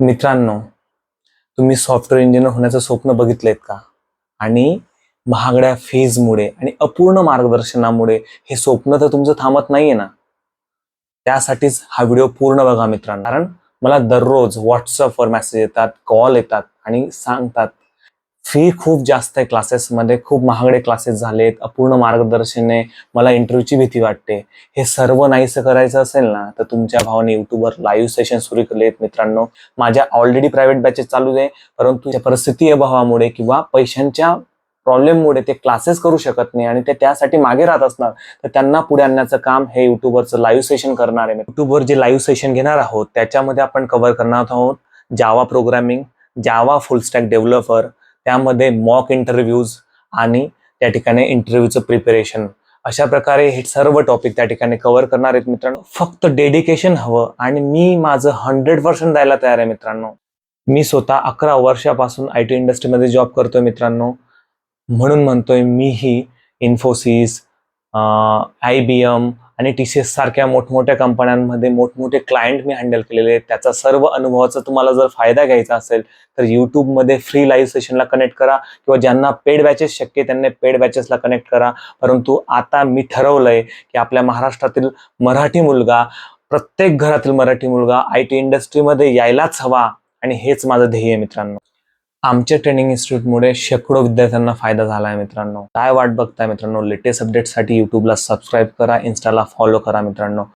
मित्रांनो तुम्ही software engineer होण्याचं स्वप्न बघितलेत का? आणि महागड्या फीजमुळे आणि अपूर्ण मार्गदर्शनामुळे हे स्वप्न तर तुमचं थांबत नाहीये ना? त्यासाठीच हा व्हिडिओ पूर्ण बघा मित्रांनो. कारण मला दररोज व्हॉट्सअपवर मेसेज येतात कॉल येतात आणि सांगतात फी खूप जास्त आहे क्लासेसमध्ये खूप महागडे क्लासेस झालेत. अपूर्ण मार्गदर्शने मला इंटरव्ह्यूची भीती वाटते. हे सर्व नाहीसं करायचं असेल ना तर तुमच्या भावाने युट्यूबवर लाईव्ह सेशन सुरू केलेत मित्रांनो. माझ्या ऑलरेडी प्रायव्हेट बॅचेस चालू आहे परंतु त्या परिस्थिती अभावामुळे किंवा पैशांच्या प्रॉब्लेममुळे ते क्लासेस करू शकत नाही आणि ते त्यासाठी मागे राहत असणार तर त्यांना पुढे आणण्याचं काम हे युट्यूबवरचं लाईव्ह सेशन करणार आहे. युट्यूबवर जे लाईव्ह सेशन घेणार आहोत त्याच्यामध्ये आपण कव्हर करणार आहोत Java programming Java full stack developer त्यामध्ये मॉक इंटरव्ह्यूज आणि त्या ठिकाणी इंटरव्ह्यूचं प्रिपरेशन अशा प्रकारे हे सर्व टॉपिक त्या ठिकाणी कव्हर करणार आहेत मित्रांनो. फक्त डेडिकेशन हवं आणि मी माझं हंड्रेड पर्सेंट द्यायला तयार आहे मित्रांनो. मी स्वतः अकरा वर्षापासून आय टी इंडस्ट्रीमध्ये जॉब करतोय मित्रांनो. म्हणून म्हणतोय मीही इन्फोसिस आय बी एम आणि टी सी एस सारख्या मोठमोठ्या कंपन्यांमध्ये मोठमोठे क्लायंट मी हँडल केलेले आहेत. त्याचा सर्व अनुभवाचा तुम्हाला जर फायदा घ्यायचा असेल तर यूट्यूबमध्ये फ्री लाईव्ह सेशनला कनेक्ट करा किंवा ज्यांना पेड बॅचेस शक्य त्यांना त्यांनी पेड बॅचेसला कनेक्ट करा. परंतु आता मी ठरवलंय की आपल्या महाराष्ट्रातील मराठी मुलगा प्रत्येक घरातील मराठी मुलगा आय टी इंडस्ट्रीमध्ये यायलाच हवा आणि हेच माझं ध्येय मित्रांनो. आमच्या ट्रेनिंग इन्स्टिट्यूटमुळे शेकडो विद्यार्थ्यांना फायदा झाला आहे मित्रांनो. काय वाट बघताय मित्रांनो? लेटेस्ट अपडेटसाठी युट्यूबला सबस्क्राईब करा इन्स्टाला फॉलो करा मित्रांनो.